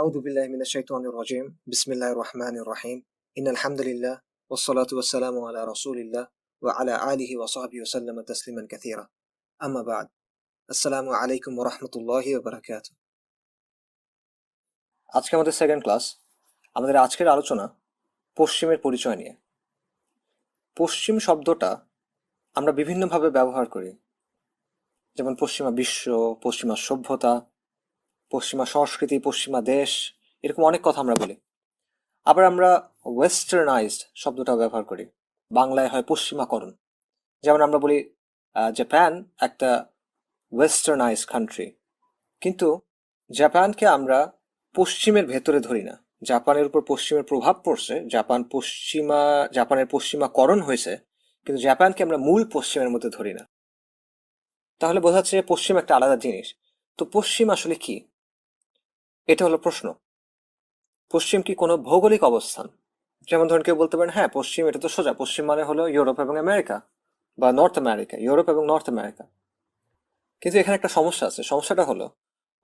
أعوذ بالله من الشيطان الرجيم بسم الله الرحمن الرحيم إن الحمد لله والصلاة والسلام على رسول الله وعلى آله وصحبه وسلم تسليما كثيرا أما بعد السلام عليكم ورحمة الله وبركاته আজকে আমাদের second class আমাদের আজকের আলোচনা পশ্চিমের পরিচয় নিয়ে পশ্চিম শব্দটা আমরা বিভিন্নভাবে ব্যবহার করি যেমন পশ্চিমা বিশ্ব পশ্চিমা সভ্যতা পশ্চিমা সংস্কৃতি, পশ্চিমা দেশ, এরকম অনেক কথা আমরা বলি। আবার আমরা ওয়েস্টার্নাইজড শব্দটা ব্যবহার করি। বাংলায় হয় পশ্চিমাকরণ। যেমন আমরা বলি জাপান একটা ওয়েস্টার্নাইজ কান্ট্রি কিন্তু জাপানকে আমরা পশ্চিমের ভেতরে ধরি না। জাপানের উপর পশ্চিমের প্রভাব পড়ছে, জাপান পশ্চিমা, জাপানের পশ্চিমাকরণ হয়েছে, কিন্তু জাপানকে আমরা মূল পশ্চিমের মধ্যে ধরি না। তাহলে বোঝা যাচ্ছে পশ্চিম একটা আলাদা জিনিস। তো পশ্চিম আসলে কি? এটা হলো প্রশ্ন। পশ্চিম কি কোনো ভৌগোলিক অবস্থান? যেমন ধরুন কেউ বলতে পারেন হ্যাঁ পশ্চিম, এটা তো সোজা। পশ্চিম মানে হলো ইউরোপ এবং আমেরিকা বা নর্থ আমেরিকা, ইউরোপ এবং নর্থ আমেরিকা। কিন্তু এখানে একটা সমস্যা আছে। সমস্যাটা হলো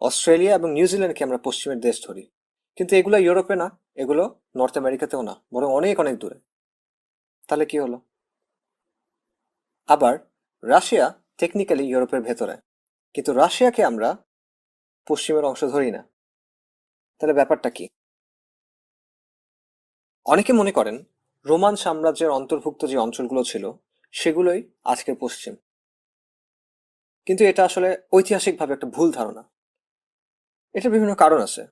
অস্ট্রেলিয়া এবং নিউজিল্যান্ডকে আমরা পশ্চিমের দেশ ধরি। কিন্তু এগুলো ইউরোপে না, এগুলো নর্থ আমেরিকাতেও না, বরং অনেক অনেক দূরে। তাহলে কি হলো? আবার রাশিয়া টেকনিক্যালি ইউরোপের ভেতরে, কিন্তু রাশিয়াকে আমরা পশ্চিমের অংশ ধরি না। তাহলে ব্যাপারটা কি? অনেকে মনে করেন, রোমান সাম্রাজ্যের অন্তর্ভুক্ত যে অঞ্চলগুলো ছিল, সেগুলোই আজকের পশ্চিম। কিন্তু এটা আসলে ঐতিহাসিকভাবে একটা ভুল ধারণা। এটার বিভিন্ন কারণ আছে।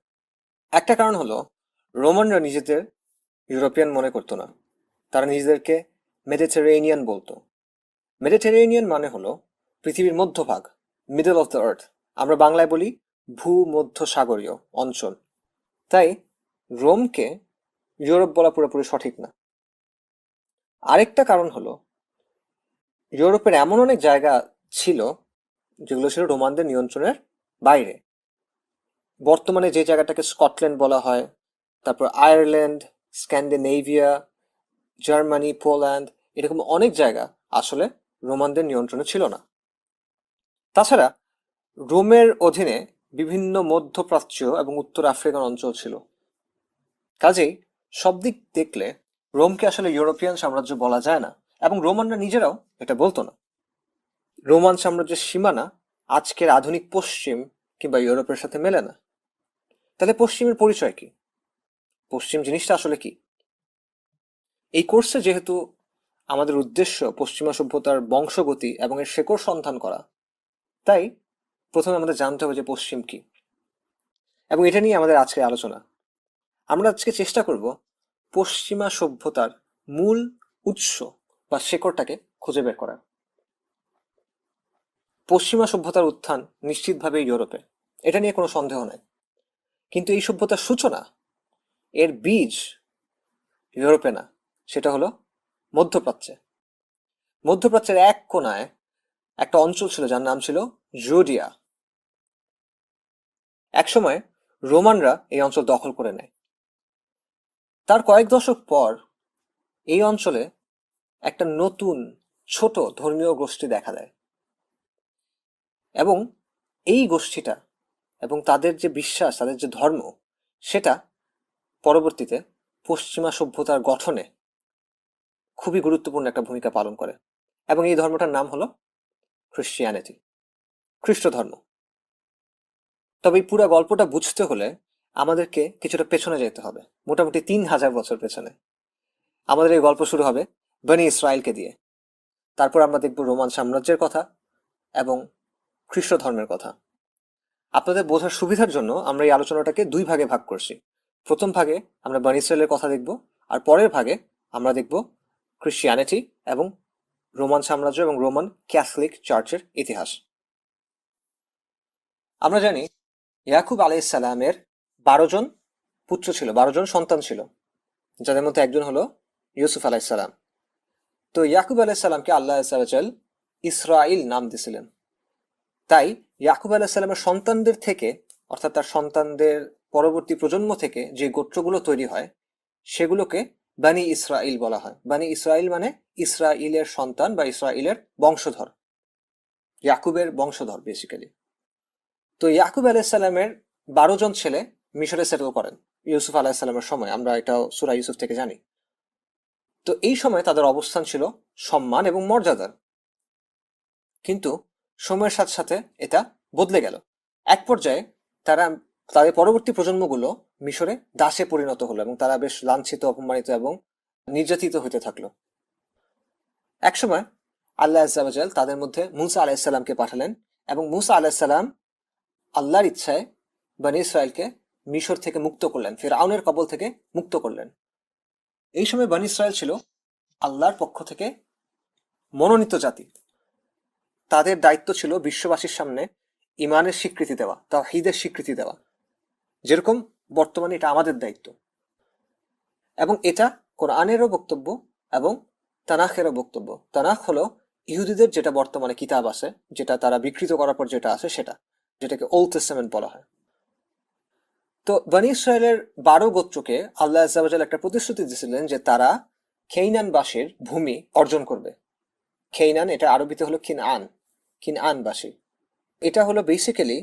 একটা কারণ হলো, রোমানরা নিজেদের ইউরোপিয়ান মনে করতো না। তারা নিজেদেরকে মেডিটেরেনিয়ান বলতো। মেডিটেরেনিয়ান মানে হলো পৃথিবীর মধ্যভাগ মিডল অফ দ্য আর্থ আমরা বাংলায় বলি ভূমধ্য সাগরীয় অঞ্চল। তাই রোমকে ইউরোপ বলা পুরোপুরি সঠিক না। আরেকটা কারণ হলো, ইউরোপের এমন অনেক জায়গা ছিল যেগুলো ছিল রোমানদের নিয়ন্ত্রণের বাইরে। বর্তমানে যে জায়গাটাকে স্কটল্যান্ড বলা হয়, তারপর আয়ারল্যান্ড, স্ক্যান্ডিনেভিয়া, জার্মানি, পোল্যান্ড, এরকম অনেক জায়গা আসলে রোমানদের নিয়ন্ত্রণে ছিল না। তাছাড়া রোমের অধীনে বিভিন্ন মধ্যপ্রাচ্য এবং উত্তর আফ্রিকান অঞ্চল ছিল। কাজেই সব দিক দেখলে রোমকে আসলে ইউরোপিয়ান সাম্রাজ্য বলা যায় না এবং রোমানরা নিজেরাও এটা বলতো না। রোমান সাম্রাজ্যের সীমানা আজকের আধুনিক পশ্চিম কিংবা ইউরোপের সাথে মেলে না। তাহলে পশ্চিমের পরিচয় কি? পশ্চিম জিনিসটা আসলে কি? এই কোর্সে যেহেতু আমাদের উদ্দেশ্য পশ্চিমা সভ্যতার বংশগতি এবং এর শেকড় সন্ধান করা, তাই প্রথমে আমাদের জানতে হবে যে পশ্চিম কি। এবং এটা নিয়ে আমাদের আজকে আলোচনা। আমরা আজকে চেষ্টা করব পশ্চিমা সভ্যতার মূল উৎস বা শেকড়টাকে খুঁজে বের করার। পশ্চিমা সভ্যতার উত্থান নিশ্চিতভাবে ইউরোপে। এটা নিয়ে কোনো সন্দেহ নাই। কিন্তু এই সভ্যতার সূচনা এর বীজ ইউরোপে না, সেটা হলো মধ্যপ্রাচ্যে। মধ্যপ্রাচ্যের এক কোনায় একটা অঞ্চল ছিল যার নাম ছিল জোডিয়া। একসময় রোমানরা এই অঞ্চল দখল করে নেয়। তার কয়েক দশক পর এই অঞ্চলে একটা নতুন, ছোট ধর্মীয় গোষ্ঠী দেখা দেয়। এবং এই গোষ্ঠীটা এবং তাদের যে বিশ্বাস, তাদের যে ধর্ম, সেটা পরবর্তীতে পশ্চিমা সভ্যতার গঠনে খুবই গুরুত্বপূর্ণ একটা ভূমিকা পালন করে। এবং এই ধর্মটার নাম হলো খ্রিস্টিয়ানিটি খ্রিস্ট ধর্ম তবে এই পুরো গল্পটা বুঝতে হলে আমাদেরকে কিছুটা পেছনে যেতে হবে। মোটামুটি তিন হাজার বছর পেছনে। আমাদের এই গল্প শুরু হবে বনি ইসরায়েলকে দিয়ে। তারপর আমরা দেখব রোমান সাম্রাজ্যের কথা এবং খ্রিস্ট ধর্মের কথা। আপনাদের বোঝার সুবিধার জন্য আমরা এই আলোচনাটাকে দুই ভাগে ভাগ করছি। প্রথম ভাগে আমরা বনি ইসরায়েলের কথা দেখব, আর পরের ভাগে আমরা দেখব খ্রিস্টিয়ানিটি এবং রোমান সাম্রাজ্য এবং রোমান ক্যাথলিক চার্চের ইতিহাস। আমরা জানি ইয়াকুব আলাইসাল্লামের বারো জন পুত্র ছিল, বারো জন সন্তান ছিল, যাদের মধ্যে একজন হলো ইউসুফ আলাইসাল্লাম তো ইয়াকুব আলাইসাল্লামকে আল্লাহ সাল্লাল ইসরাইল নাম দিয়েছিলেন তাই ইয়াকুব আলাইসাল্লামের সন্তানদের থেকে, অর্থাৎ তার সন্তানদের পরবর্তী প্রজন্ম থেকে যে গোত্রগুলো তৈরি হয়, সেগুলোকে বানি ইসরাইল বলা হয়। বানি ইসরাইল মানে ইসরাইলের সন্তান বা ইসরাইলের বংশধর। ইয়াকুবের বংশধর বেসিক্যালি তো ইয়াকুব আলাইসাল্লামের বারো জন ছেলে মিশরে সেটেল করেন, ইউসুফ আলাহিসাল্লামের সময়। আমরা এটাও সুরা ইউসুফ থেকে জানি। তো এই সময় তাদের অবস্থান ছিল সম্মান এবং মর্যাদার। কিন্তু সময়ের সাথে সাথে এটা বদলে গেল। এক পর্যায়ে তারা, তাদের পরবর্তী প্রজন্মগুলো মিশরে দাসে পরিণত হলো এবং তারা বেশ লাঞ্ছিত, অপমানিত এবং নির্যাতিত হতে থাকল। একসময় আল্লাহ আজাল তাদের মধ্যে মুসা আলাহিসাল্লামকে পাঠালেন এবং মুসা আলাহিসাল্লাম আল্লাহর ইচ্ছায় বানি ইসরায়েলকে মিশর থেকে মুক্ত করলেন ফের আউনের কবল থেকে মুক্ত করলেন। এই সময় বানি ইসরায়েল ছিল আল্লাহর পক্ষ থেকে মনোনীত জাতি। তাদের দায়িত্ব ছিল বিশ্ববাসীর সামনে ইমানের স্বীকৃতি দেওয়া তা হিদের স্বীকৃতি দেওয়া। যেরকম বর্তমানে এটা আমাদের দায়িত্ব। এবং এটা কোরআনেরও বক্তব্য এবং তানাখেরও বক্তব্য। তানাখ হলো ইহুদিদের যেটা বর্তমানে কিতাব আছে, যেটা তারা বিকৃত করার পর যেটা আছে সেটা। যেটাকে ওল্ড টেস্টামেন্ট বলা হয়। তো বনি ইসরায়েলের বারো গোত্রকে আল্লাহ আজাল একটা প্রতিশ্রুতি দিয়েছিলেন যে তারা খেইনানবাসীর ভূমি অর্জন করবে। খেইনান, এটা আরবিতে হলো কিন আন কিন আনবাসী এটা হলো বেসিক্যালি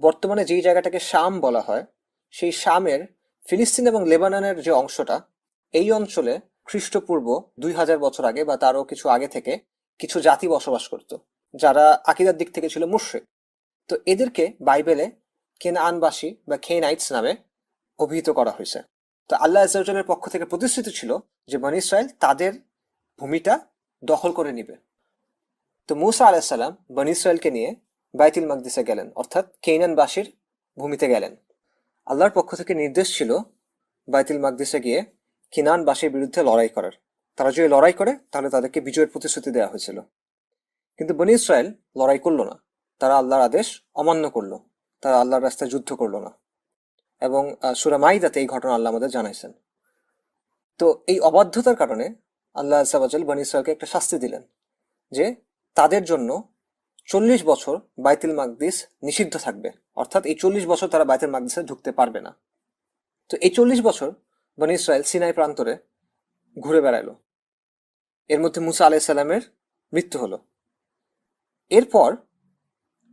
বর্তমানে যেই জায়গাটাকে শাম বলা হয়, সেই শামের ফিলিস্তিন এবং লেবাননের যে অংশটা, এই অঞ্চলে খ্রিস্টপূর্ব দুই হাজার বছর আগে বা তারও কিছু আগে থেকে কিছু জাতি বসবাস করত, যারা আকিদার দিক থেকে ছিল মুশ্রিক। তো এদেরকে বাইবেলে কেনানবাসী বা খেনাইটস নামে অভিহিত করা হয়েছে। তো আল্লাহ আজালের পক্ষ থেকে প্রতিশ্রুতি ছিল যে বনি ইসরায়েল তাদের ভূমিটা দখল করে নিবে। তো মুসা আলাহিসাল্লাম বনি ইসরায়েলকে নিয়ে বাইতুল মাকদিসে গেলেন, অর্থাৎ কেইনানবাসীর ভূমিতে গেলেন। আল্লাহর পক্ষ থেকে নির্দেশ ছিল বাইতুল মাকদিসে গিয়ে কিনানবাসীর বিরুদ্ধে লড়াই করার। তারা যদি লড়াই করে, তাহলে তাদেরকে বিজয়ের প্রতিশ্রুতি দেওয়া হয়েছিল। কিন্তু বনি ইসরায়েল লড়াই করল না। তারা আল্লাহর আদেশ অমান্য করল। তারা আল্লাহর রাস্তায় যুদ্ধ করল না। এবং সুরা মাইদাতে এই ঘটনা আল্লাহ আমাদের জানাইছেন। তো এই অবাধ্যতার কারণে আল্লাহ আজাল বনি ইসরায়েলকে একটা শাস্তি দিলেন যে তাদের জন্য চল্লিশ বছর বাইতুল মাকদিস নিষিদ্ধ থাকবে। অর্থাৎ এই চল্লিশ বছর তারা বাইতুল মাকদিসে ঢুকতে পারবে না। তো এই চল্লিশ বছর বনি ইসরায়েল সিনাই প্রান্তরে ঘুরে বেড়ালো এর মধ্যে মুসা আলাইসাল্লামের মৃত্যু হলো। এরপর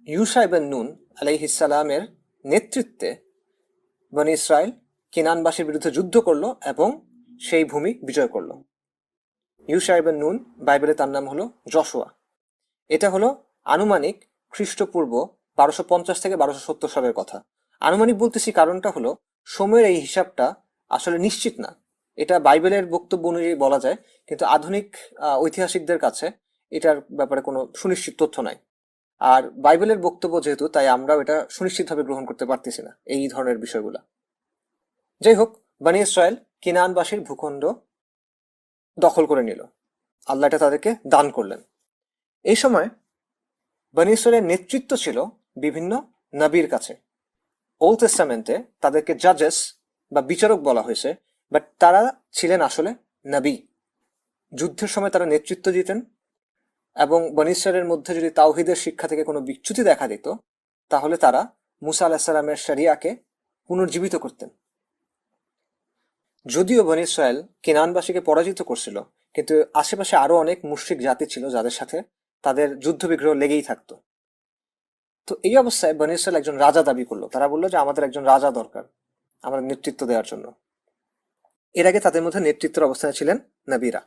ইউসা ইবেন নুন আলাইহিসালামের নেতৃত্বে বনি ইসরায়েল কেনানবাসীর বিরুদ্ধে যুদ্ধ করল এবং সেই ভূমি বিজয় করল। ইউসা ইবেন নুন বাইবেলে তার নাম হলো যশোয়া এটা হলো আনুমানিক খ্রিস্টপূর্ব বারোশো পঞ্চাশ থেকে বারোশো সত্তর সালের কথা। আনুমানিক বলতেছি কারণটা হলো সময়ের এই হিসাবটা আসলে নিশ্চিত না। এটা বাইবেলের বক্তব্য অনুযায়ী বলা যায়, কিন্তু আধুনিক ঐতিহাসিকদের কাছে এটার ব্যাপারে কোনো সুনিশ্চিত তথ্য নাই। আর বাইবেলের বক্তব্য যেহেতু, তাই আমরাও এটা সুনিশ্চিতভাবে গ্রহণ করতে পারতেছি না, এই ধরনের বিষয়গুলা। যাই হোক, বানি ইসরায়েল কিনানবাসীর ভূখণ্ড দখল করে নিল। আল্লাহ এটা তাদেরকে দান করলেন। এই সময় বানি ইসরায়েলের নেতৃত্ব ছিল বিভিন্ন নবীর কাছে। ওল্ড টেস্টামেন্টে তাদেরকে জাজেস বা বিচারক বলা হয়েছে বাট তারা ছিলেন আসলে নবী। যুদ্ধের সময় তারা নেতৃত্ব দিতেন এবং বনিশ্বরের মধ্যে যদি তাওহিদের শিক্ষা থেকে কোনো বিচ্যুতি দেখা দিত, তাহলে তারা মুসা আলাহিসাল্লামের শরিয়াকে পুনর্জীবিত করতেন। যদিও বনি ইসরায়েল কেনানবাসীকে পরাজিত করছিল, কিন্তু আশেপাশে আরও অনেক মুশ্রিক জাতি ছিল যাদের সাথে তাদের যুদ্ধবিগ্রহ লেগেই থাকতো। তো এই অবস্থায় বনি ইসরায়েল একজন রাজা দাবি করল। তারা বলল যে, আমাদের একজন রাজা দরকার আমাদের নেতৃত্ব দেওয়ার জন্য। এর আগে তাদের মধ্যে নেতৃত্বের অবস্থানে ছিলেন নবীরা।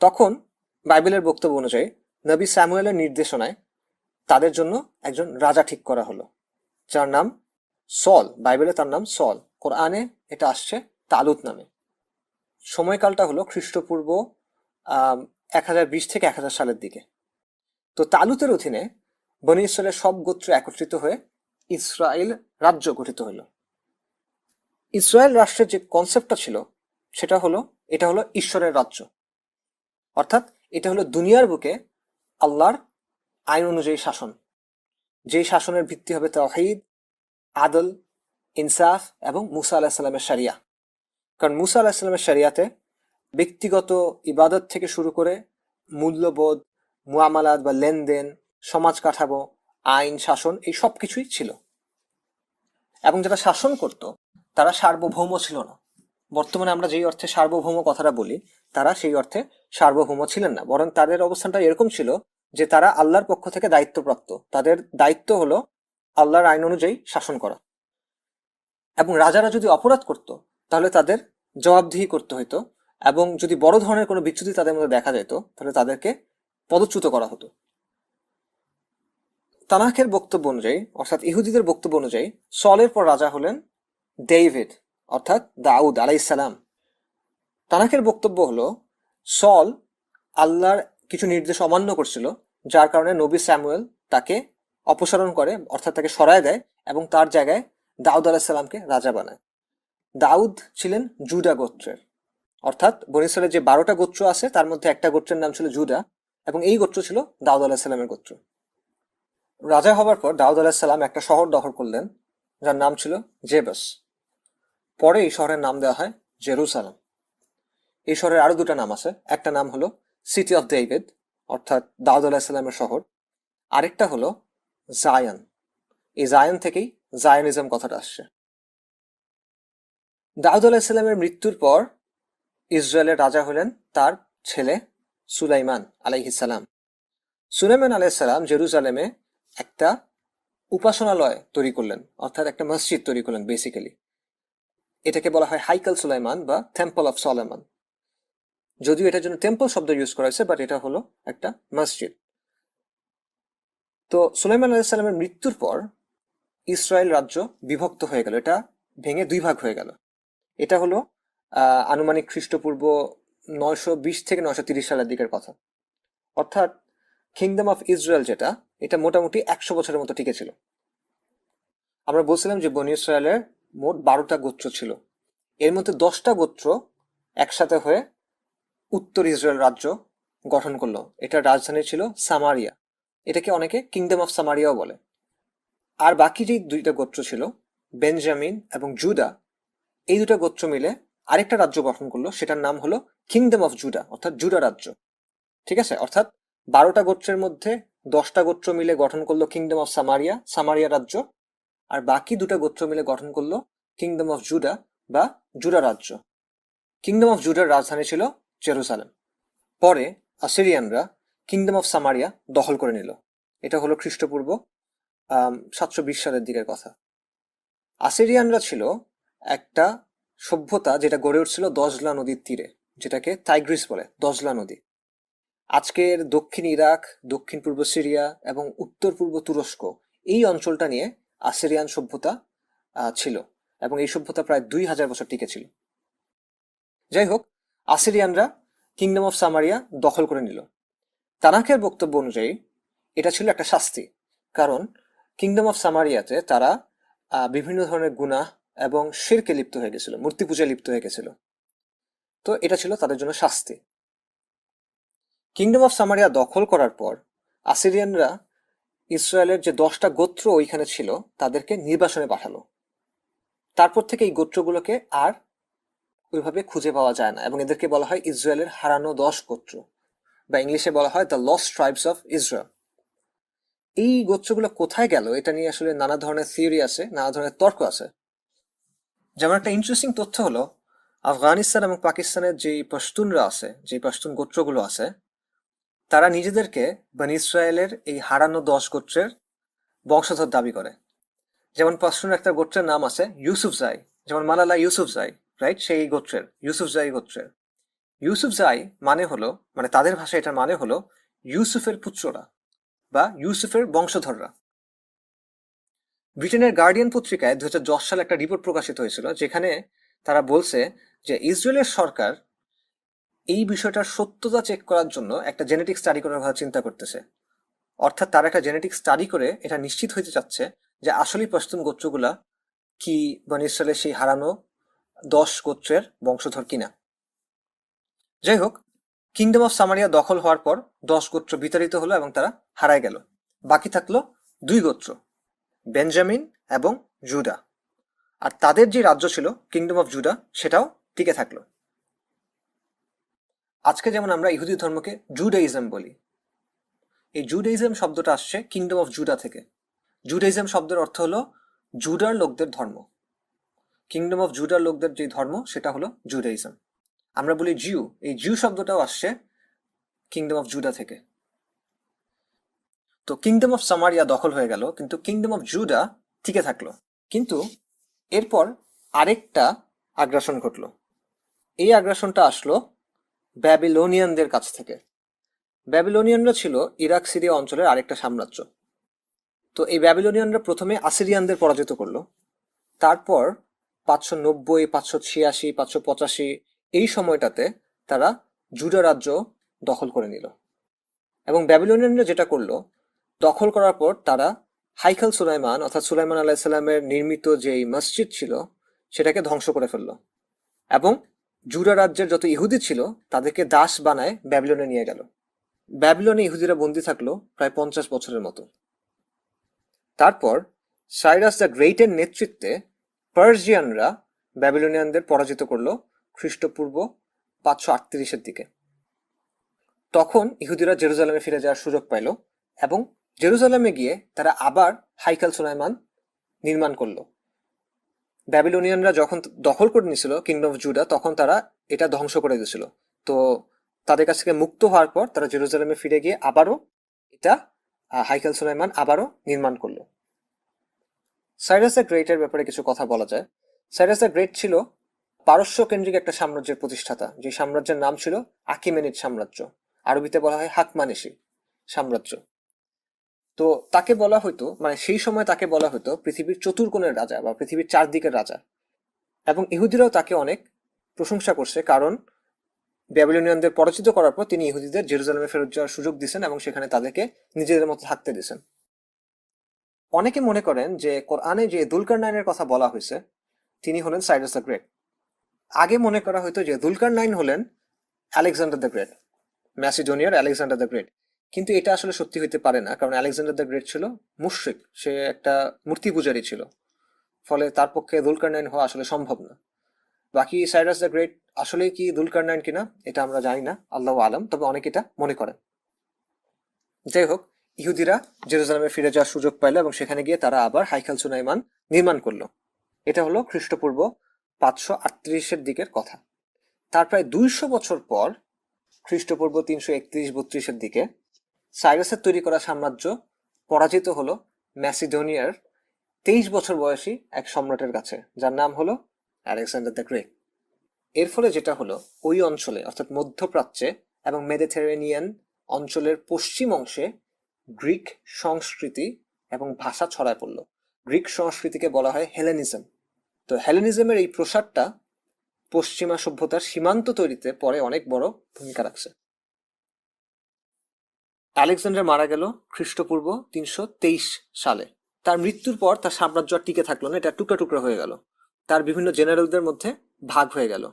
তখন বাইবেলের বক্তব্য অনুযায়ী, নবী স্যামুয়েলের নির্দেশনায় তাদের জন্য একজন রাজা ঠিক করা হলো, যার নাম সল। বাইবেলে তার নাম সল। কোরআনে এটা আসছে তালুত নামে। সময়কালটা হলো খ্রিস্টপূর্ব এক হাজার বিশ থেকে এক হাজার সালের দিকে। তো তালুতের অধীনে বনি ইসরায়েলের সব গোত্র একত্রিত হয়ে ইসরায়েল রাজ্য গঠিত হলো। ইসরায়েল রাষ্ট্রের যে কনসেপ্টটা ছিল, সেটা হলো, এটা হলো ঈশ্বরের রাজ্য। অর্থাৎ এটা হলো দুনিয়ার বুকে আল্লাহর আইন অনুযায়ী শাসন। যেই শাসনের ভিত্তি হবে তাহিদ আদল, ইনসাফ এবং মুসা আলাহিসাল্লামের সারিয়া কারণ মুসা আলাহিসাল্লামের সারিয়াতে ব্যক্তিগত ইবাদত থেকে শুরু করে মূল্যবোধ, মুয়ামালাত বা লেনদেন, সমাজ কাঠামো, আইন, শাসন এই সব কিছুই ছিল। এবং যারা শাসন করত, তারা সার্বভৌম ছিল না। বর্তমানে আমরা যেই অর্থে সার্বভৌম কথাটা বলি, তারা সেই অর্থে সার্বভৌম ছিলেন না। বরং তাদের অবস্থানটা এরকম ছিল যে তারা আল্লাহর পক্ষ থেকে দায়িত্বপ্রাপ্ত। তাদের দায়িত্ব হলো আল্লাহর আইন অনুযায়ী শাসন করা। এবং রাজারা যদি অপরাধ করত, তাহলে তাদের জবাবদিহি করতে হতো এবং যদি বড় ধরনের কোনো বিচ্যুতি তাদের মধ্যে দেখা যেত, তাহলে তাদেরকে পদচ্যুত করা হতো। তানাখের বক্তব্য অনুযায়ী, অর্থাৎ ইহুদিদের বক্তব্য অনুযায়ী সলের পর রাজা হলেন ডেভিড অর্থাৎ দাউদ আলাইসালাম তানাকের বক্তব্য হলো সল আল্লাহর কিছু নির্দেশ অমান্য করছিল, যার কারণে নবী স্যামুয়েল তাকে অপসারণ করে, অর্থাৎ তাকে সরায় দেয় এবং তার জায়গায় দাউদ আলাহিসাল্লামকে রাজা বানায়। দাউদ ছিলেন জুডা গোত্রের। অর্থাৎ বনিসরের যে বারোটা গোত্র আছে, তার মধ্যে একটা গোত্রের নাম ছিল জুডা এবং এই গোত্র ছিল দাউদ আলাহিসাল্লামের গোত্র। রাজা হবার পর দাউদ আলাহিসাল্লাম একটা শহর দখল করলেন, যার নাম ছিল জেবাস। পরে এই শহরের নাম দেওয়া হয় জেরুসালাম। এই শহরের আরও দুটো নাম আছে। একটা নাম হলো সিটি অফ ডেভিড অর্থাৎ দাউদ আলাহিসাল্লামের শহর। আরেকটা হলো জায়ান এই জায়ান থেকেই জায়ানিজম কথাটা আসছে। দাউদ আলাহিসাল্লামের মৃত্যুর পর ইসরায়েলের রাজা হলেন তার ছেলে সুলাইমান আলাইহিসাল্লাম সুলাইমান আলাইসাল্লাম জেরুজালেমে একটা উপাসনালয় তৈরি করলেন, অর্থাৎ একটা মসজিদ তৈরি করলেন বেসিক্যালি এটাকে বলা হয় হাইকাল সুলাইমান বা টেম্পল অফ সলেমান যদিও এটার জন্য টেম্পল শব্দ ইউজ করা হয়েছে বাট এটা হলো একটা মসজিদ তো সুলাইমান আলাইসাল্লামের মৃত্যুর পর ইসরায়েল রাজ্য বিভক্ত হয়ে গেল। এটা ভেঙে দুই ভাগ হয়ে গেল। এটা হলো আনুমানিক খ্রিস্টপূর্ব নয়শো বিশ থেকে নয়শো তিরিশ সালের দিকের কথা। অর্থাৎ কিংডম অফ ইসরায়েল যেটা, এটা মোটামুটি একশো বছরের মতো টিকে ছিল। আমরা বলছিলাম যে বনি ইসরায়েলের মোট বারোটা গোত্র ছিল। এর মধ্যে দশটা গোত্র একসাথে হয়ে উত্তর ইসরায়েল রাজ্য গঠন করল। এটার রাজধানী ছিল সামারিয়া। এটাকে অনেকে কিংডম অফ সামারিয়াও বলে। আর বাকি যে দুইটা গোত্র ছিল, বেঞ্জামিন এবং জুদা, এই দুটা গোত্র মিলে আরেকটা রাজ্য গঠন করল। সেটার নাম হলো কিংডম অফ জুডা অর্থাৎ জুডা রাজ্য। ঠিক আছে? অর্থাৎ বারোটা গোত্রের মধ্যে দশটা গোত্র মিলে গঠন করল কিংডম অফ সামারিয়া সামারিয়া রাজ্য। আর বাকি দুটা গোত্র মিলে গঠন করল কিংডম অফ জুডা বা জুডা রাজ্য। কিংডম অফ জুডার রাজধানী ছিল জেরুসালেম পরে আসিরিয়ানরা কিংডম অফ সামারিয়া দখল করে নিল। এটা হলো খ্রিস্টপূর্ব সাতশো বিশ সালের দিকের কথা। আসিরিয়ানরা ছিল একটা সভ্যতা যেটা গড়ে উঠছিল দজলা নদীর তীরে, যেটাকে টাইগ্রিস বলে, দজলা নদী। আজকের দক্ষিণ ইরাক, দক্ষিণ পূর্ব সিরিয়া এবং উত্তর পূর্ব তুরস্ক এই অঞ্চলটা নিয়ে আসিরিয়ান সভ্যতা ছিল এবং এই সভ্যতা প্রায় দুই হাজার বছর টিকে ছিল। যাই হোক, আসিরিয়ানরা কিংডম অফ সামারিয়া দখল করে নিল। তানাকের বক্তব্য অনুযায়ী এটা ছিল একটা শাস্তি, কারণ কিংডম অফ সামারিয়াতে তারা বিভিন্ন ধরনের গুনাহ এবং শিরকে লিপ্ত হয়ে গেছিল, মূর্তি পূজায় লিপ্ত হয়ে গেছিল। তো এটা ছিল তাদের জন্য শাস্তি। কিংডম অফ সামারিয়া দখল করার পর আসিরিয়ানরা ইসরায়েলের যে দশটা গোত্র ওইখানে ছিল, তাদেরকে নির্বাসনে পাঠালো। তারপর থেকে এই গোত্রগুলোকে আর ওইভাবে খুঁজে পাওয়া যায় না এবং এদেরকে বলা হয় ইসরায়েলের হারানো দশ গোত্র বা ইংলিশে বলা হয় the lost tribes of Israel. এই গোত্রগুলো কোথায় গেল এটা নিয়ে আসলে নানা ধরনের থিওরি আছে, নানা ধরনের তর্ক আছে। যেমন একটা ইন্টারেস্টিং তথ্য হলো, আফগানিস্তান এবং পাকিস্তানের যে পশতুনরা আছে যে পশতুন গোত্রগুলো আছে তারা নিজেদেরকে বানি ইসরায়েলের এই হারানো দশ গোত্রের বংশধর দাবি করে। যেমন পশতুন একটা গোত্রের নাম আছে ইউসুফ জাই যেমন মালালা ইউসুফ জাই রাইট সেই গোত্রের, ইউসুফ জাই গোত্রের। ইউসুফ জাই মানে হলো মানে তাদের ভাষায় এটার মানে হলো ইউসুফের পুত্ররা বা ইউসুফের বংশধররা। ব্রিটেনের গার্ডিয়ান পত্রিকায় দু হাজার দশ সালে একটা রিপোর্ট প্রকাশিত হয়েছিল, যেখানে তারা বলছে যে ইসরায়েলের সরকার এই বিষয়টার সত্যতা চেক করার জন্য একটা জেনেটিক স্টাডি করার কথা চিন্তা করতেছে। অর্থাৎ তারা একটা জেনেটিক স্টাডি করে এটা নিশ্চিত হইতে চাচ্ছে যে আসলেই পশ্চিম গোত্রগুলা কি ইসরায়েলের সেই হারানো দশ গোত্রের বংশধর কিনা। যাই হোক কিংডম অফ সামারিয়া দখল হওয়ার পর দশ গোত্র বিতাড়িত হলো এবং তারা হারায় গেল। বাকি থাকল দুই গোত্র, বেঞ্জামিন এবং জুডা আর তাদের যে রাজ্য ছিল কিংডম অফ জুডা সেটাও টিকে থাকল। আজকে যেমন আমরা ইহুদি ধর্মকে জুডাইজম বলি, এই জুডাইজম শব্দটা আসছে কিংডম অফ জুডা থেকে। জুডাইজম শব্দের অর্থ হলো জুডার লোকদের ধর্ম। কিংডম অফ জুডার লোকদের যে ধর্ম, সেটা হলো জুডাইজম। আমরা বলি জিউ, এই জিউ শব্দটাও আসছে কিংডম অফ জুডা থেকে। তো কিংডম অফ সামারিয়া দখল হয়ে গেল, কিন্তু কিংডম অফ জুডা টিকে থাকল। কিন্তু এরপর আরেকটা আগ্রাসন ঘটলো। এই আগ্রাসনটা আসলো ব্যাবিলোনিয়ানদের কাছ থেকে। ব্যাবিলোনিয়ানরা ছিল ইরাক, সিরিয়া অঞ্চলের আরেকটা সাম্রাজ্য। তো এই ব্যাবিলোনিয়ানরা প্রথমে আসিরিয়ানদের পরাজিত করল। তারপর পাঁচশো নব্বই, পাঁচশো ছিয়াশি, পাঁচশো পঁচাশি এই সময়টাতে তারা জুডা রাজ্য দখল করে নিল। এবং ব্যাবিলোনিয়ানরা যেটা করল, দখল করার পর তারা হাইখাল সুলাইমান, অর্থাৎ সুলাইমান আলাহিসাল্লামের নির্মিত যেই মসজিদ ছিল, সেটাকে ধ্বংস করে ফেলল। এবং জুডা রাজ্যের যত ইহুদি ছিল, তাদেরকে দাস বানায় ব্যাবিলনে নিয়ে গেল। ব্যাবিলনে ইহুদিরা বন্দী থাকল প্রায় পঞ্চাশ বছরের মতো। তারপর সাইরাস দ্য গ্রেটের নেতৃত্বে পার্সিয়ানরা ব্যাবিলনিয়ানদের পরাজিত করল খ্রিস্টপূর্ব পাঁচশো আটত্রিশের দিকে। তখন ইহুদিরা জেরুজালেমে ফিরে যাওয়ার সুযোগ পাইল এবং জেরুজালেমে গিয়ে তারা আবার হাইকাল সুলাইমান নির্মাণ করল। ব্যাবিলোনিয়ানরা যখন দখল করে নিয়েছিল কিংডম অফ জুডা তখন তারা এটা ধ্বংস করে দিয়েছিল। তো তাদের কাছ থেকে মুক্ত হওয়ার পর তারা জেরুজালেমে ফিরে গিয়ে আবারও এটা হাইকাল সুলাইমান আবারও নির্মাণ করল। সাইরাস দ্য গ্রেটের ব্যাপারে কিছু কথা বলা যায়। সাইরাস দ্য গ্রেট ছিল পারস্য কেন্দ্রিক একটা সাম্রাজ্যের প্রতিষ্ঠাতা, যে সাম্রাজ্যের নাম ছিল আকিমেনিড সাম্রাজ্য। আরবিতে বলা হয় হাকমানিসি সাম্রাজ্য। তো তাকে বলা হতো মানে সেই সময় তাকে বলা হতো পৃথিবীর চতুর্কোণের রাজা বা পৃথিবীর চারদিকের রাজা। এবং ইহুদিরাও তাকে অনেক প্রশংসা করছে, কারণ ব্যাবিলনিয়ানদের পরাজিত করার পর তিনি ইহুদিদের জেরুজালেমে ফেরত যাওয়ার সুযোগ দিয়েছেন এবং সেখানে তাদেরকে নিজেদের মতো থাকতে দিয়েছেন অনেকে মনে করেন যে কোরআনে যে দুলকার নাইনের কথা বলা হয়েছে, তিনি হলেন সাইরাস দ্য গ্রেট। আগে মনে করা হতো যে দুলকার নাইন হলেন আলেকজান্ডার দ্য গ্রেট, ম্যাসিডোনিয়ার আলেকজান্ডার দ্য গ্রেট। কিন্তু এটা আসলে সত্যি হইতে পারে না, কারণ আলেকজান্ডার দ্য গ্রেট ছিল মুশ্রিক, সে একটা মূর্তি পূজারী ছিল। ফলে তার পক্ষে দুলকার নাইন হওয়া আসলে সম্ভব না। বাকি সাইরাস দ্য গ্রেট আসলে কি দুলকার নাইন কিনা, এটা আমরা জানি না, আল্লাহ আলম, তবে অনেকে এটা মনে করেন যাই হোক, ইহুদিরা জেরুজালেমে ফিরে যাওয়ার সুযোগ পাইল এবং সেখানে গিয়ে তারা আবার হাইখাল সুনাইমান নির্মাণ করল। এটা হলো খ্রিস্টপূর্ব পাঁচশো আটত্রিশের দিকের কথা। তার প্রায় দুইশো বছর পর খ্রিস্টপূর্ব তিনশো একত্রিশ বত্রিশের দিকে সাইরাসের তৈরি করা সাম্রাজ্য পরাজিত হলো ম্যাসিডোনিয়ার তেইশ বছর বয়সী এক সম্রাটের কাছে, যার নাম হলো আলেকজান্ডার দ্য গ্রেট। এর ফলে যেটা হলো, ওই অঞ্চলে, অর্থাৎ মধ্যপ্রাচ্যে এবং মেডিটেরেনিয়ান অঞ্চলের পশ্চিম অংশে গ্রিক সংস্কৃতি এবং ভাষা ছড়ায় পড়ল। গ্রিক সংস্কৃতিকে বলা হয় হেলেনিজম। তো হেলেনিজমের এই প্রসারটা পশ্চিমা সভ্যতার সীমান্ত তৈরিতে পরে অনেক বড় ভূমিকা রাখছে। আলেকজান্ডার মারা গেল খ্রিস্টপূর্ব তিনশো তেইশ সালে। তার মৃত্যুর পর তার সাম্রাজ্য আর টিকে থাকল না, এটা টুকরা টুকরা হয়ে গেল। তার বিভিন্ন জেনারেলদের মধ্যে ভাগ হয়ে গেল।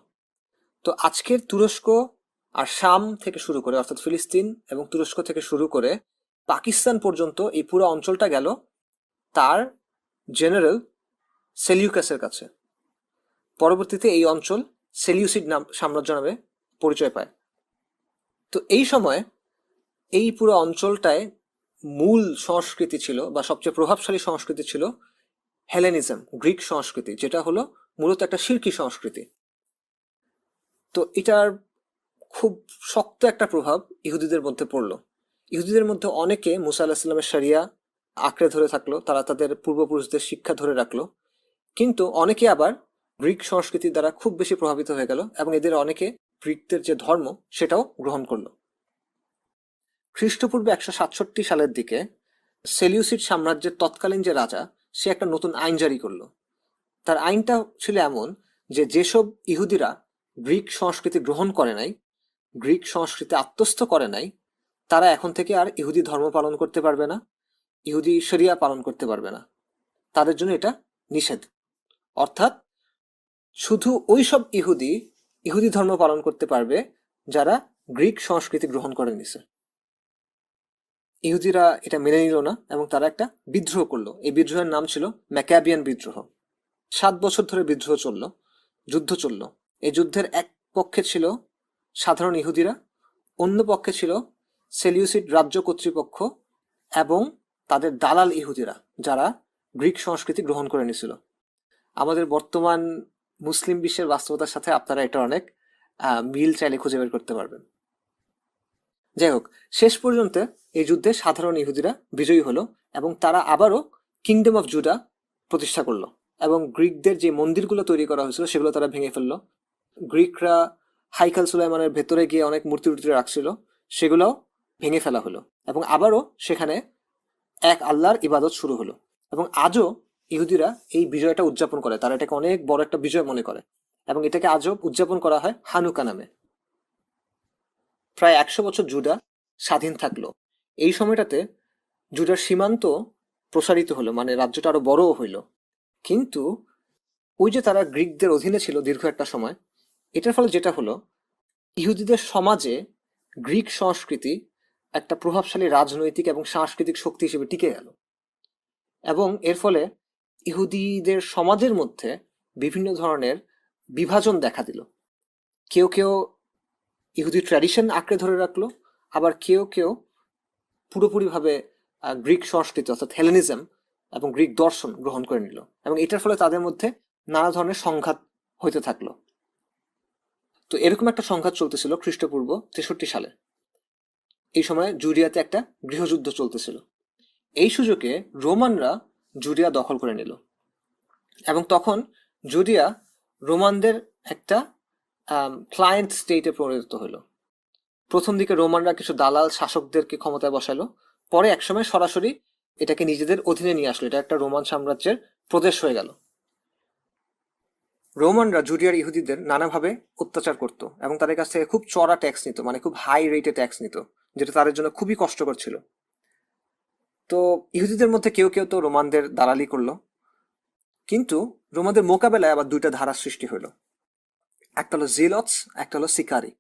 তো আজকের তুরস্ক আর শাম থেকে শুরু করে, অর্থাৎ ফিলিস্তিন এবং তুরস্ক থেকে শুরু করে পাকিস্তান পর্যন্ত এই পুরো অঞ্চলটা গেল তার জেনারেল সেলিউকাসের কাছে। পরবর্তীতে এই অঞ্চল সেলিউসিড নাম, সাম্রাজ্য নামে পরিচয় পায়। তো এই সময় এই পুরো অঞ্চলটায় মূল সংস্কৃতি ছিল বা সবচেয়ে প্রভাবশালী সংস্কৃতি ছিল হেলেনিজম গ্রিক সংস্কৃতি, যেটা হলো মূলত একটা শিরকি সংস্কৃতি। তো এটার খুব শক্ত একটা প্রভাব ইহুদিদের মধ্যে পড়ল। ইহুদিদের মধ্যে অনেকে মুসা আলাহিসাল্লামের সারিয়া আঁকড়ে ধরে থাকল, তারা তাদের পূর্বপুরুষদের শিক্ষা ধরে রাখল। কিন্তু অনেকে আবার গ্রিক সংস্কৃতির দ্বারা খুব বেশি প্রভাবিত হয়ে গেল এবং এদের অনেকে গ্রিকদের যে ধর্ম, সেটাও গ্রহণ করল। খ্রিস্টপূর্বে একশো সাতষট্টি সালের দিকে সেলিউসিড সাম্রাজ্যের তৎকালীন যে রাজা, সে একটা নতুন আইন জারি করল। তার আইনটা ছিল এমন যে যেসব ইহুদিরা গ্রিক সংস্কৃতি গ্রহণ করে নাই, গ্রিক সংস্কৃতি আত্মস্থ করে নাই, তারা এখন থেকে আর ইহুদি ধর্ম পালন করতে পারবে না, ইহুদি শরিয়া পালন করতে পারবে না। তাদের জন্য এটা নিষেধ। অর্থাৎ শুধু ওই সব ইহুদি ইহুদি ধর্ম পালন করতে পারবে যারা গ্রিক সংস্কৃতি গ্রহণ করে নিছে। ইহুদিরা এটা মেনে নিল না এবং তারা একটা বিদ্রোহ করল। এই বিদ্রোহের নাম ছিল ম্যাকাবিয়ান বিদ্রোহ। সাত বছর ধরে বিদ্রোহ চলল, যুদ্ধ চলল। এই যুদ্ধের এক পক্ষে ছিল সাধারণ ইহুদিরা, অন্য পক্ষে ছিল সেলিউসিড রাজ্য কর্তৃপক্ষ এবং তাদের দালাল ইহুদিরা, যারা গ্রিক সংস্কৃতি গ্রহণ করে নিয়েছিল আমাদের বর্তমান মুসলিম বিশ্বের বাস্তবতার সাথে আপনারা এটা অনেক মিল চাইলে খুঁজে বের করতে পারবেন। যাই হোক শেষ পর্যন্ত এই যুদ্ধে সাধারণ ইহুদিরা বিজয়ী হলো এবং তারা আবারও কিংডম অফ জুডা প্রতিষ্ঠা করল এবং গ্রিকদের যে মন্দিরগুলো তৈরি করা হয়েছিল সেগুলো তারা ভেঙে ফেলল। গ্রিকরা হাইকাল সুলাইমানের ভেতরে গিয়ে অনেক মূর্তি টুর্তি রাখছিল সেগুলো ভেঙে ফেলা হলো এবং আবারও সেখানে এক আল্লাহর ইবাদত শুরু হলো এবং আজও ইহুদিরা এই বিজয়টা উদযাপন করে, তারা এটাকে অনেক বড় একটা বিজয় মনে করে এবং এটাকে আজও উদযাপন করা হয় হানুকা নামে। প্রায় একশো বছর জুডা স্বাধীন থাকল। এই সময়টাতে জুডার সীমান্ত প্রসারিত হলো মানে রাজ্যটা আরও বড়ও হইল। কিন্তু ওই যে তারা গ্রিকদের অধীনে ছিল দীর্ঘ একটা সময়, এটার ফলে যেটা হলো, ইহুদিদের সমাজে গ্রিক সংস্কৃতি একটা প্রভাবশালী রাজনৈতিক এবং সাংস্কৃতিক শক্তি হিসেবে টিকে গেল। এবং এর ফলে ইহুদিদের সমাজের মধ্যে বিভিন্ন ধরনের বিভাজন দেখা দিল। কেউ কেউ ইহুদি ট্র্যাডিশন আঁকড়ে ধরে রাখল, আবার কেউ কেউ পুরোপুরিভাবে গ্রিক সংস্কৃতি অর্থাৎ হেলেনিজম এবং গ্রিক দর্শন গ্রহণ করে নিল এবং এটার ফলে তাদের মধ্যে নানা ধরনের সংঘাত হইতে থাকল। তো এরকম একটা সংঘাত চলতেছিল খ্রিস্টপূর্ব তেষট্টি সালে। এই সময় জুরিয়াতে একটা গৃহযুদ্ধ চলতেছিল। এই সুযোগে রোমানরা জুরিয়া দখল করে নিল এবং তখন জুরিয়া রোমানদের একটা ক্লায়েন্ট স্টেটে পরিণত হলো প্রথম দিকে রোমানরা কিছু দালাল শাসকদেরকে ক্ষমতায় বসালো পরে একসময় সরাসরি এটাকে নিজেদের অধীনে নিয়ে আসলো। এটা একটা রোমান সাম্রাজ্যের প্রদেশ হয়ে গেল। রোমানরা জুডিয়ার ইহুদিদের নানাভাবে অত্যাচার করত এবং তাদের কাছ থেকে খুব চড়া ট্যাক্স নিত মানে খুব হাই রেটে ট্যাক্স নিত, যেটা তাদের জন্য খুবই কষ্টকর ছিল। তো ইহুদিদের মধ্যে কেউ কেউ তো রোমানদের দালালি করল। কিন্তু রোমানদের মোকাবেলায় আবার দুইটা ধারা সৃষ্টি হলো একটা হলো জিলটস একটা হলো সিকারি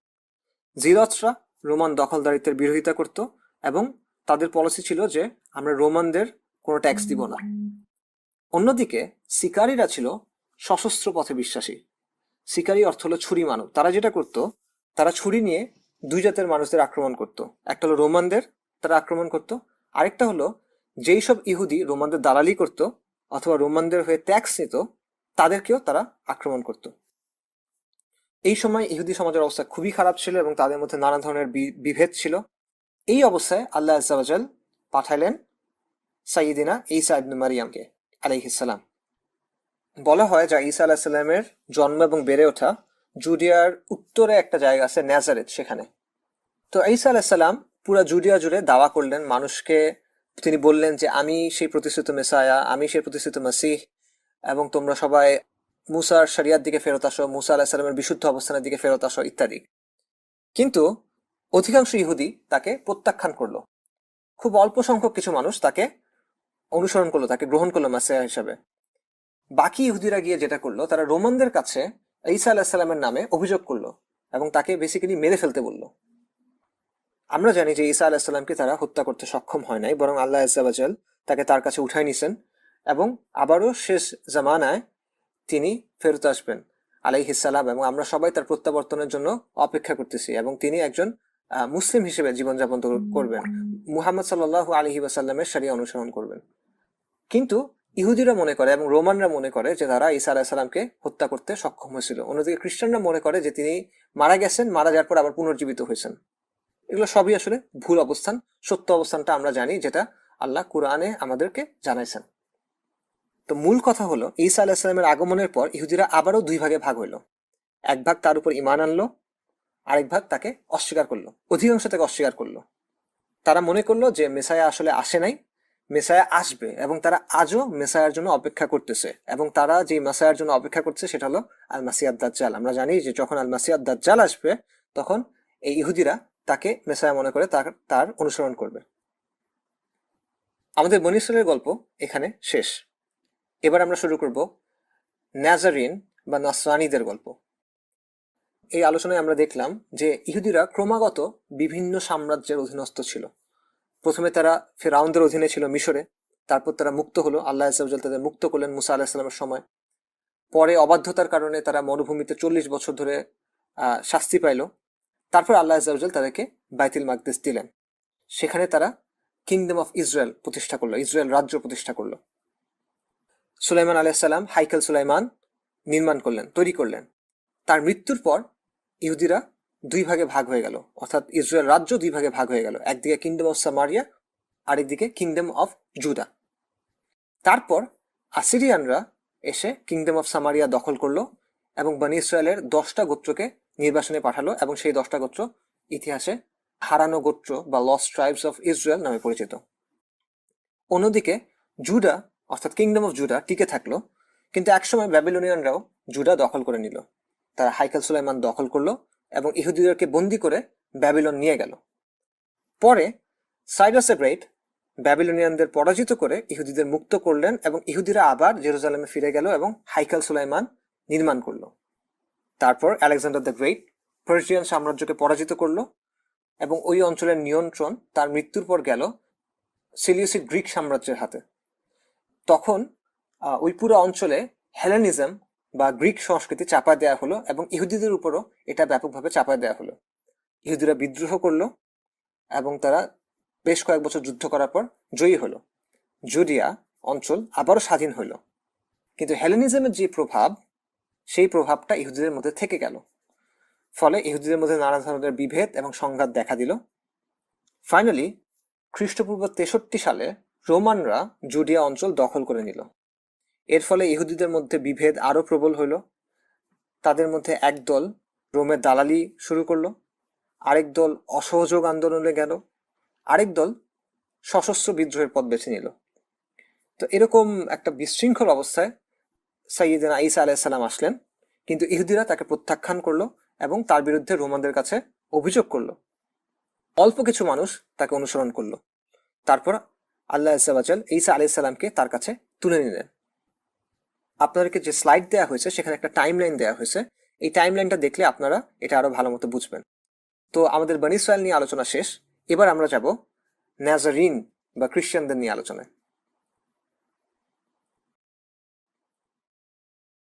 জিলটসরা রোমান দখলদারিত্বের বিরোধিতা করত এবং তাদের পলিসি ছিল যে আমরা রোমানদের কোনো ট্যাক্স দিব না। অন্যদিকে শিকারীরা ছিল সশস্ত্র পথে বিশ্বাসী। শিকারী অর্থ হলো ছুরি মানব। তারা যেটা করত, তারা ছুরি নিয়ে দুই জাতের মানুষদের আক্রমণ করত। একটা হলো রোমানদের, তারা আক্রমণ করত। আরেকটা হলো যেই সব ইহুদি রোমানদের দালালি করত অথবা রোমানদের হয়ে ট্যাক্স নিত, তাদেরকেও তারা আক্রমণ করত। এই সময় ইহুদি সমাজের অবস্থা খুবই খারাপ ছিল এবং তাদের মধ্যে নানা ধরনের বিভেদ ছিল। এই অবস্থায় আল্লাহ আজাল পাঠাইলেন সাইদিনা ঈসা ইবনে মারিয়ামকে আলাইহিসাল্লাম বলা হয় যা ঈসা আলাহিসাল্লামের জন্ম এবং বেড়ে ওঠা জুডিয়ার উত্তরে একটা জায়গা আছে ন্যাজারেথ সেখানে। তো ঈসা আলাহিসাল্লাম পুরা জুডিয়া জুড়ে দাওয়া করলেন মানুষকে। তিনি বললেন যে, আমি সেই প্রতিষ্ঠিত মেসায়া, আমি সেই প্রতিষ্ঠিত মাসিহ এবং তোমরা সবাই মুসার শরিয়ার দিকে ফেরত আসো, মুসা আলাহিসাল্লামের বিশুদ্ধ অবস্থানের দিকে ফেরত আসো, ইত্যাদি। কিন্তু অধিকাংশ ইহুদি তাকে প্রত্যাখ্যান করল। খুব অল্প সংখ্যক কিছু মানুষ তাকে অনুসরণ করল, তাকে গ্রহণ করল মাসিয়া হিসাবে। বাকি ইহুদিরা গিয়ে যেটা করল, তারা রোমানদের কাছে ঈসা আলাহিসাল্লামের নামে অভিযোগ করল এবং তাকে বেসিক্যালি মেরে ফেলতে বলল। আমরা জানি যে ঈসা আলাহিসাল্লামকে তারা হত্যা করতে সক্ষম হয় নাই, বরং আল্লাহ আজাল তাকে তার কাছে উঠাই নিছেন এবং আবারও শেষ জামানায় তিনি ফেরত আসবেন আলাইহিসাল্লাম এবং আমরা সবাই তার প্রত্যাবর্তনের জন্য অপেক্ষা করতেছি এবং তিনি একজন আহ, মুসলিম হিসেবে জীবনযাপন করবেন। মুহাম্মদ সাল্লাহ আলহি ওয়াসাল্লামের সারিয়া অনুসরণ করবেন। কিন্তু ইহুদিরা মনে করে এবং রোমানরা মনে করে যে তারা ঈসা আলাহিসাল্লামকে হত্যা করতে সক্ষম হয়েছিল। অন্যদিকে খ্রিস্টানরা মনে করে যে তিনি মারা গেছেন মারা যাওয়ার পর আবার পুনর্জীবিত হয়েছেন। এগুলো সবই আসলে ভুল অবস্থান সত্য অবস্থানটা আমরা জানি যেটা আল্লাহ কুরআনে আমাদেরকে জানাইছেন। তো মূল কথা হলো, ঈসা আলাহিসাল্লামের আগমনের পর ইহুদিরা আবারও দুই ভাগে ভাগ হইল। এক ভাগ তার উপর ইমান আনলো, আরেক ভাগ তাকে অস্বীকার করল, অধিকাংশ তাকে অস্বীকার করল। তারা মনে করল যে মেসায়া আসলে আসে নাই, মেসায়া আসবে এবং তারা আজও মেসায়ার জন্য অপেক্ষা করতেছে এবং তারা যে মেসায়ার জন্য অপেক্ষা করছে সেটা হলো আল মাসিয়াদ দাজ্জাল। আমরা জানি যে যখন আল মাসিয়াদ দাজ্জাল আসবে, তখন এই ইহুদিরা তাকে মেসায়া মনে করে তার তার অনুসরণ করবে। আমাদের বনিসরের গল্প এখানে শেষ। এবার আমরা শুরু করব ন্যাজারিন বা নাসরানিদের গল্প। এই আলোচনায় আমরা দেখলাম যে ইহুদিরা ক্রমাগত বিভিন্ন সাম্রাজ্যের অধীনস্থ ছিল। প্রথমে তারা ফেরাউনদের অধীনে ছিল মিশরে, তারপর তারা মুক্ত হলো, আল্লাহ আজাল তাদের মুক্ত করলেন মুসা আলাহিসাল্লামের সময়। পরে অবাধ্যতার কারণে তারা মরুভূমিতে চল্লিশ বছর ধরে শাস্তি পাইল। তারপর আল্লাহ আজাল তাদেরকে বাইতুল মাকদেস দিলেন। সেখানে তারা কিংডম অফ ইসরায়েল প্রতিষ্ঠা করল, ইসরায়েল রাজ্য প্রতিষ্ঠা করল। সুলাইমান আলাইসাল্লাম হাইকেল সুলাইমান নির্মাণ করলেন, তৈরি করলেন। তার মৃত্যুর পর ইহুদিরা দুই ভাগে ভাগ হয়ে গেল। অর্থাৎ ইসরায়েল রাজ্য দুই ভাগে ভাগ হয়ে গেল। একদিকে কিংডম অফ সামারিয়া আরেকদিকে কিংডম অফ জুদা তারপর আসিরিয়ানরা এসে কিংডম অফ সামারিয়া দখল করল এবং বনি ইসরায়েলের দশটা গোত্রকে নির্বাসনে পাঠালো এবং সেই দশটা গোত্র ইতিহাসে হারানো গোত্র বা লস ট্রাইবস অফ ইসরায়েল নামে পরিচিত। অন্যদিকে জুডা অর্থাৎ কিংডম অফ জুডা টিকে থাকল, কিন্তু একসময় ব্যাবিলনিয়ানরাও জুডা দখল করে নিল। তারা হাইকাল সুলাইমান দখল করল এবং ইহুদিদেরকে বন্দি করে ব্যাবিলন নিয়ে গেল। পরে সাইরাস এ গ্রেট ব্যাবিলনিয়ানদের পরাজিত করে ইহুদিদের মুক্ত করলেন এবং ইহুদিরা আবার জেরুজালেমে ফিরে গেল এবং হাইকাল সুলাইমান নির্মাণ করল। তারপর আলেকজান্ডার দ্য গ্রেট পার্সিয়ান সাম্রাজ্যকে পরাজিত করল এবং ওই অঞ্চলের নিয়ন্ত্রণ তার মৃত্যুর পর গেল সিলিউসিড গ্রিক সাম্রাজ্যের হাতে। তখন ওই পুরো অঞ্চলে হেলেনিজম বা গ্রিক সংস্কৃতি চাপা দেওয়া হলো এবং ইহুদিদের উপরও এটা ব্যাপকভাবে চাপা দেওয়া হলো। ইহুদিরা বিদ্রোহ করল এবং তারা বেশ কয়েক বছর যুদ্ধ করার পর জয়ী হলো। জুডিয়া অঞ্চল আবারও স্বাধীন হলো। কিন্তু হেলেনিজমের যে প্রভাব, সেই প্রভাবটা ইহুদিদের মধ্যে থেকে গেল। ফলে ইহুদিদের মধ্যে নানা ধরনের বিভেদ এবং সংঘাত দেখা দিল। ফাইনালি খ্রিস্টপূর্ব তেষট্টি সালে রোমানরা জুডিয়া অঞ্চল দখল করে নিল। এর ফলে ইহুদিদের মধ্যে বিভেদ আরও প্রবল হইল। তাদের মধ্যে এক দল রোমের দালালি শুরু করল, আরেক দল অসহযোগ আন্দোলনে গেল, আরেক দল সশস্ত্র বিদ্রোহের পথ বেছে নিল। তো এরকম একটা বিশৃঙ্খল অবস্থায় সাইয়েদিনা ঈসা আলাইসাল্লাম আসলেন, কিন্তু ইহুদিরা তাকে প্রত্যাখ্যান করল এবং তার বিরুদ্ধে রোমানদের কাছে অভিযোগ করল। অল্প কিছু মানুষ তাকে অনুসরণ করল। তারপর আল্লাহ আজাল ঈসা আলি সাল্লামকে তার কাছে তুলে নিলেন। আপনাদেরকে যে স্লাইড দেওয়া হয়েছে, সেখানে একটা টাইম লাইন দেওয়া হয়েছে। এই টাইম লাইনটা দেখলে আপনারা এটা আরও ভালো মতো বুঝবেন। তো আমাদের বনি নিয়ে আলোচনা শেষ। এবার আমরা যাব ন্যাজারিন বা খ্রিস্টানদের নিয়ে আলোচনায়।